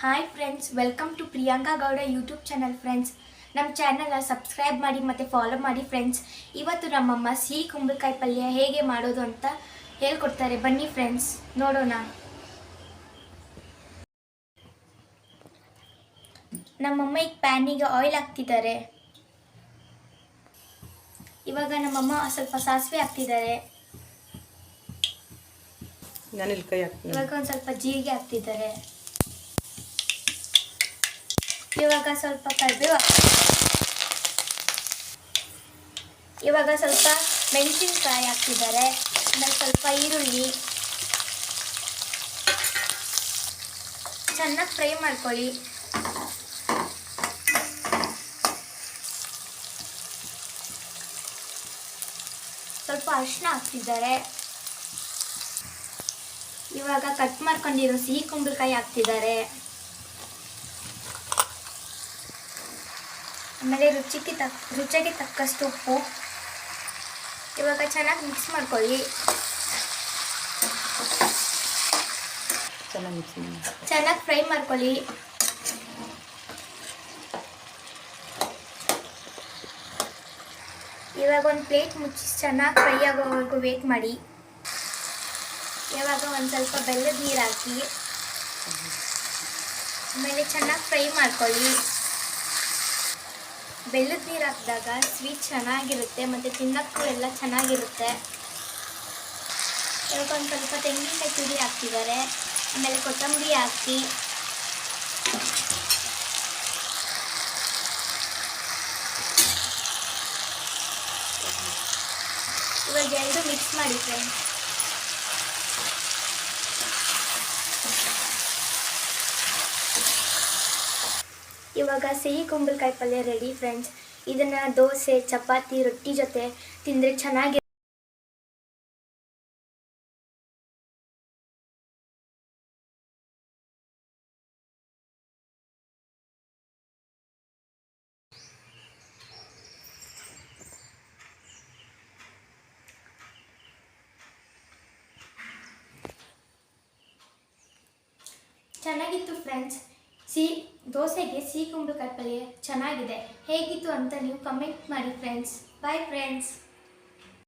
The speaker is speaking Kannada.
Hi friends welcome to Priyanka Gowda YouTube channel friends ನಮ್ಮ ಚಾನಲ್ನ ಸಬ್ಸ್ಕ್ರೈಬ್ ಮಾಡಿ ಮತ್ತು ಫಾಲೋ ಮಾಡಿ ಫ್ರೆಂಡ್ಸ್ ಇವತ್ತು ನಮ್ಮಮ್ಮ ಸಿಹಿ ಕುಂಬಳಕಾಯಿ ಪಲ್ಯ ಹೇಗೆ ಮಾಡೋದು ಅಂತ ಹೇಳ್ಕೊಡ್ತಾರೆ. ಬನ್ನಿ ಫ್ರೆಂಡ್ಸ್ ನೋಡೋಣ. ನಮ್ಮಮ್ಮ ಈಗ ಪ್ಯಾನಿಗೆ ಆಯಿಲ್ ಹಾಕ್ತಿದ್ದಾರೆ. ಇವಾಗ ನಮ್ಮಮ್ಮ ಸ್ವಲ್ಪ ಸಾಸಿವೆ ಹಾಕ್ತಿದ್ದಾರೆ. ಇವಾಗ ಒಂದು ಸ್ವಲ್ಪ ಜೀರಿಗೆ ಹಾಕ್ತಿದ್ದಾರೆ. ಇವಾಗ ಸ್ವಲ್ಪ ಕರಿಬೇವು ಇವಾಗ ಸ್ವಲ್ಪ ಮೆಣಸಿನ್ಕಾಯಿ ಹಾಕ್ತಿದ್ದಾರೆ ಆಮೇಲೆ ಸ್ವಲ್ಪ ಈರುಳ್ಳಿ. ಚೆನ್ನಾಗಿ ಫ್ರೈ ಮಾಡ್ಕೊಳ್ಳಿ. ಸ್ವಲ್ಪ ಅರಿಶಿನ ಹಾಕ್ತಿದ್ದಾರೆ. ಇವಾಗ ಕಟ್ ಮಾಡ್ಕೊಂಡಿರೋ ಸಿಹಿ ಕುಂಬಳಕಾಯಿ ಹಾಕ್ತಿದ್ದಾರೆ. ಆಮೇಲೆ ರುಚಿಗೆ ತಕ್ಕ ರುಚಿಗೆ ತಕ್ಕಷ್ಟು ಉಪ್ಪು. ಇವಾಗ ಚೆನ್ನಾಗಿ ಮಿಕ್ಸ್ ಮಾಡ್ಕೊಳ್ಳಿ. ಚೆನ್ನಾಗಿ ಫ್ರೈ ಮಾಡ್ಕೊಳ್ಳಿ. ಇವಾಗ ಒಂದು ಪ್ಲೇಟ್ ಮುಚ್ಚಿ ಚೆನ್ನಾಗಿ ಫ್ರೈ ಆಗೋವರೆಗೂ ವೇಟ್ ಮಾಡಿ. ಇವಾಗ ಒಂದು ಸ್ವಲ್ಪ ಬೆಲ್ಲದ ನೀರು ಹಾಕಿ. ಆಮೇಲೆ ಚೆನ್ನಾಗಿ ಫ್ರೈ ಮಾಡ್ಕೊಳ್ಳಿ. ಬೆಲ್ಲದ ನೀರು ಹಾಕಿದಾಗ ಸ್ವೀಟ್ ಚೆನ್ನಾಗಿರುತ್ತೆ, ಮತ್ತು ತಿನ್ನೋಕ್ಕೂ ಎಲ್ಲ ಚೆನ್ನಾಗಿರುತ್ತೆ. ಒಂದು ಸ್ವಲ್ಪ ತೆಂಗಿನಕಾಯಿ ತುರಿ ಹಾಕ್ತಿದ್ದಾರೆ. ಆಮೇಲೆ ಕೊತ್ತಂಬರಿ ಹಾಕಿ. ಇವಾಗ ಎರಡು ಮಿಕ್ಸ್ ಮಾಡಿ ಫ್ರೆಂಡ್ಸ್ ಇವಾಗ ಸಿಹಿ ಕುಂಬಳಕಾಯಿ ಪಲ್ಯ ರೆಡಿ ಫ್ರೆಂಡ್ಸ್ ಇದನ್ನ ದೋಸೆ, ಚಪಾತಿ, ರೊಟ್ಟಿ ಜೊತೆ ತಿಂದರೆ ಚೆನ್ನಾಗಿ ಚೆನ್ನಾಗಿತ್ತು ಫ್ರೆಂಡ್ಸ್ ಸಿಹಿ ದೋಸೆಗೆ ಸಿಹಿ ಕುಂಬಳಕಾಯಿ ಪಲ್ಯ ಚೆನ್ನಾಗಿದೆ. ಹೇಗಿತ್ತು ಅಂತ ನೀವು ಕಮೆಂಟ್ ಮಾಡಿ ಫ್ರೆಂಡ್ಸ್ ಬಾಯ್ ಫ್ರೆಂಡ್ಸ್